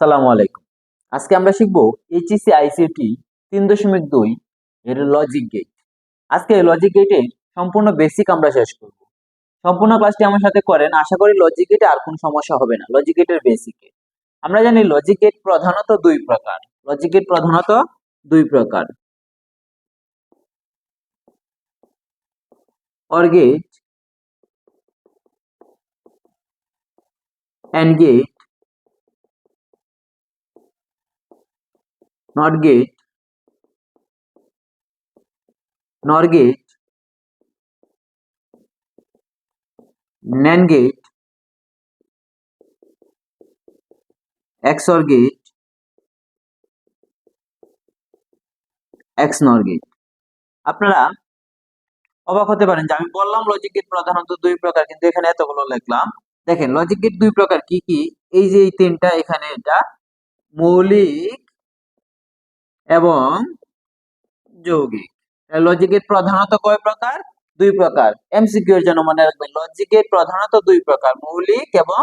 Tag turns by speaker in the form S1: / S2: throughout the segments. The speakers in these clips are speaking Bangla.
S1: সালামু আলাইকুম। আজকে আমরা শিখব এইচএসসি আইসিটি তিন দশমিক দুই এর লজিক গেট আজকে লজিক গেটের সম্পূর্ণ বেসিক আমরা শেষ করব। সম্পূর্ণ ক্লাসটি আমার সাথে করেন, আশা করি লজিক গেটে আর কোনো সমস্যা হবে না। লজিক গেটের বেসিকে আমরা জানি লজিক গেট প্রধানত দুই প্রকার। লজিক গেট প্রধানত দুই প্রকার। Or gate and gate not gate. Nor gate. Nan gate. Xor gate. Xnor gate. আপনারা অবাক হতে পারেন যে আমি বললাম লজিক গেট প্রধানত দুই প্রকার, কিন্তু এখানে এতগুলো লিখলাম। দেখেন লজিক গেট দুই প্রকার কি কি? এই যে এই তিনটা, এখানে এটা মৌলিক এবং যৌগিক। লজিকের প্রধানত কয় প্রকার? দুই প্রকার। এমসিকিউ এর জন্য মনে রাখবেন লজিকের প্রধানত দুই প্রকার, মৌলিক এবং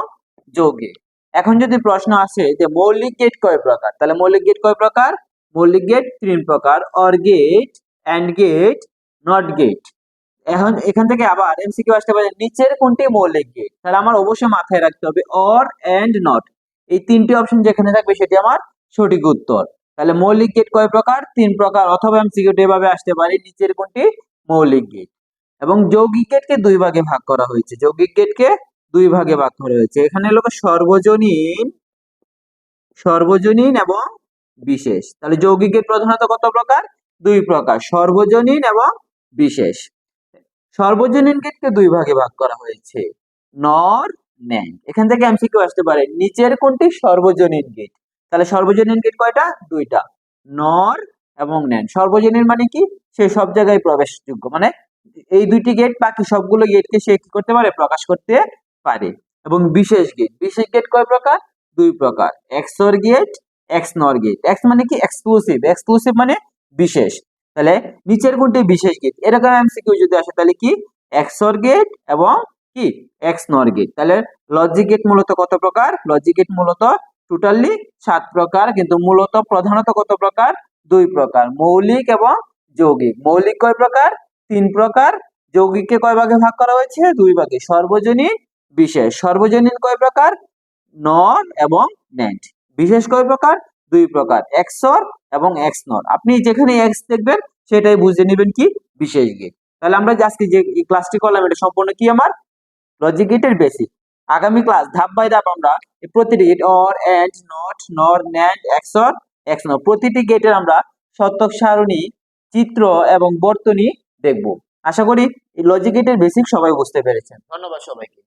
S1: যৌগিক। এখন যদি প্রশ্ন আসে যে মৌলিক গেট কয় প্রকার? তাহলে মৌলিক গেট কয় প্রকার? মৌলিক গেট তিন প্রকার or gate and gate not gate এখন এখান থেকে আবার এমসিকিউ আসতে পারে নিচের কোনটি মৌলিক গেট তাহলে আমার অবশ্যই মাথায় রাখতে হবে অর অ্যান্ড নট এই তিনটি অপশন যেখানে থাকবে সেটি আমার সঠিক উত্তর। তাহলে মৌলিক গেট কয় প্রকার? তিন প্রকার, অথবা এমসিকিউ এভাবে আসতে পারে, নিচের কোনটি? মৌলিক গেট এবং যৌগিক গেটকে দুই ভাগে ভাগ করা হয়েছে। যৌগিক গেটকে দুই ভাগে ভাগ করা হয়েছে। এখানে লোক সর্বজনীন সর্বজনীন এবং বিশেষ। তাহলে যৌগিক গেট প্রধানত কত প্রকার? দুই প্রকার, সর্বজনীন এবং বিশেষ। সর্বজনীন গেটকে দুই ভাগে ভাগ করা হয়েছে। নর ন্যান্ড এখান থেকে এমসিকিউ আসতে পারে। নিচের কোনটি? সর্বজনীন গেট তাহলে সর্বজনীন গেট কয়টা? দুইটা। নর এবং ন্যান। সর্বজনীন মানে কি? সে সব জায়গায় প্রবেশযোগ্য। মানে এই দুইটি গেট বাকি সবগুলো গেটকে সে কি করতে পারে? প্রকাশ করতে পারে। এবং বিশেষ গেট বিশেষ গেট কয় প্রকার? দুই প্রকার। XOR gate XNOR gate X মানে কি? এক্সক্লুসিভ এক্সক্লুসিভ মানে বিশেষ। তাহলে নিচের কোনটি? বিশেষ গেট এরকম এমসি এমসিকিউ যদি আসে, তাহলে কি? এক্সর গেট এবং কি? এক্স নর গেট তাহলে লজিক গেট মূলত কত প্রকার? লজিক গেট মূলত টোটালি সাত প্রকার, কিন্তু মূলত প্রধানত কত প্রকার? দুই প্রকার, মৌলিক এবং যৌগিক। মৌলিক কয় প্রকার? তিন প্রকার, যৌগিককে কয় ভাগে ভাগ করা হয়েছে? দুই ভাগে। সর্বজনীন, বিশেষ। সর্বজনীন কয় প্রকার? নর এবং ন্যান্ড বিশেষ কয় প্রকার? দুই প্রকার, এক্সর এবং এক্স নর আপনি যেখানে এক্স দেখবেন, সেটাই বুঝে নেবেন কি? বিশেষ গেট। তাহলে আমরা আজকে যে ক্লাসটি করলাম, এটা সম্পূর্ণ কি আমার? লজিক গেটের বেসিক আগামী ক্লাস ধাপ বাই ধাপ আমরা প্রতিটি gate or and not nor NAND XOR XNOR প্রতিটি গেটের আমরা সত্যক সারণী, চিত্র এবং বর্তনী দেখব। আশা করি লজিক গেটের বেসিক সবাই বুঝতে পেরেছেন। ধন্যবাদ সবাইকে।